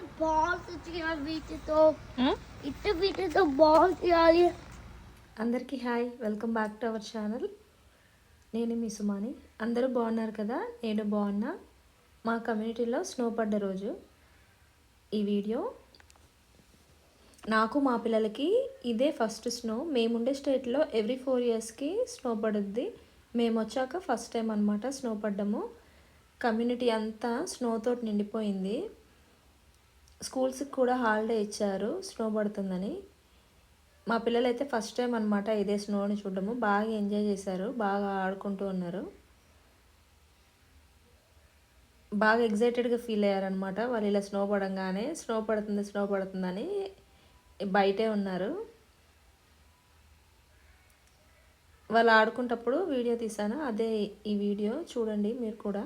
Balls వీటితో. వీటితో చేయాలి అందరికీ hi welcome back to our channel. నేను మీ సుమాని. అందరూ బాగున్నారు కదా? నేను బాగున్నా. మా కమ్యూనిటీలో స్నో పడ్డ రోజు. ఈ వీడియో నాకు మా పిల్లలకి ఇదే ఫస్ట్ స్నో. మేముండే స్టేట్లో ఎవ్రీ ఫోర్ ఇయర్స్కి స్నో పడుద్ది. మేము వచ్చాక ఫస్ట్ టైం అనమాట స్నో పడ్డము. కమ్యూనిటీ అంతా స్నోతో నిండిపోయింది. స్కూల్స్కి కూడా హాలిడే ఇచ్చారు. స్నో పడుతుందని. మా పిల్లలైతే ఫస్ట్ టైం అనమాట ఇదే స్నోని చూడడము. బాగా ఎంజాయ్ చేశారు. బాగా ఆడుకుంటూ ఉన్నారు. బాగా ఎగ్జైటెడ్గా ఫీల్ అయ్యారనమాట వాళ్ళు ఇలా స్నో పడంగానే స్నో పడుతుంది స్నో పడుతుందని బయటే ఉన్నారు. వాళ్ళు ఆడుకుంటప్పుడు వీడియో తీసాను అదే ఈ వీడియో చూడండి మీరు కూడా.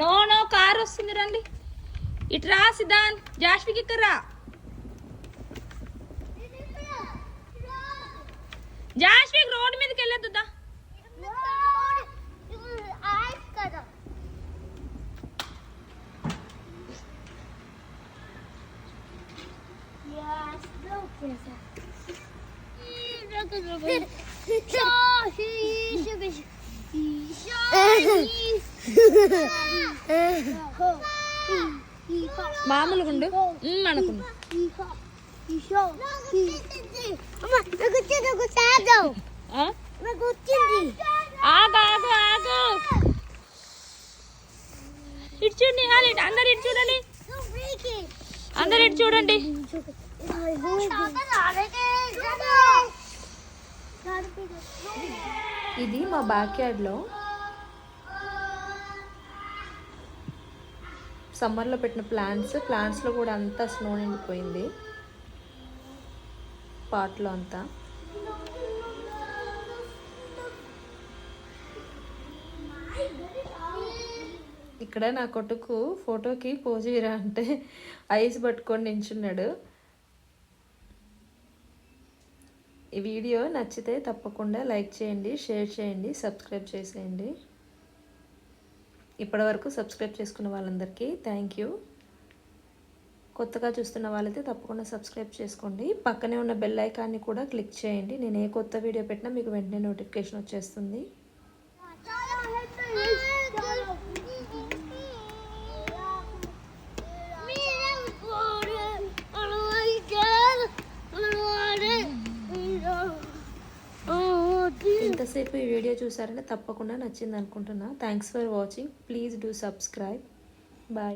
నో నో కార్ వస్తుంది రండి. ఇట్రా సిద్ధాంత్. జాష్విక్ ఇక్కడ రా. జాష్విక్ రోడ్ మీదకి వెళ్ళొద్దుదా Eyes cut. Yes, look at that. మామూలుగా ఉండు. ఉమ్, అనుకుండు ఆగు ఆగు ఆగు. ఇటు చూడండి అందరు ఇటు చూడండి. అందరు ఇటు చూడండి. ఇది మా బ్యాక్ యార్డ్లో సమ్మర్లో పెట్టిన ప్లాంట్స్ ప్లాంట్స్లో కూడా అంతా స్నో నిండిపోయింది. పాట్లో అంతా. ఇక్కడ నా కొట్టుకు ఫోటోకి పోజీరా అంటే ఐస్ పట్టుకొని నించున్నాడు. ఈ వీడియో నచ్చితే తప్పకుండా లైక్ చేయండి షేర్ చేయండి సబ్స్క్రైబ్ చేసేయండి. ఇప్పటివరకు సబ్స్క్రైబ్ చేసుకున్న వాళ్ళందరికీ థ్యాంక్ యూ. కొత్తగా చూస్తున్న వాళ్ళైతే తప్పకుండా సబ్స్క్రైబ్ చేసుకోండి. పక్కనే ఉన్న బెల్ ఐకాన్ని కూడా క్లిక్ చేయండి. నేను ఏ కొత్త వీడియో పెట్టినా మీకు వెంటనే నోటిఫికేషన్ వచ్చేస్తుంది. ఇంతసేపు ఈ వీడియో చూసారంటే తప్పకుండా నచ్చింది అనుకుంటున్నా thanks for watching please do subscribe bye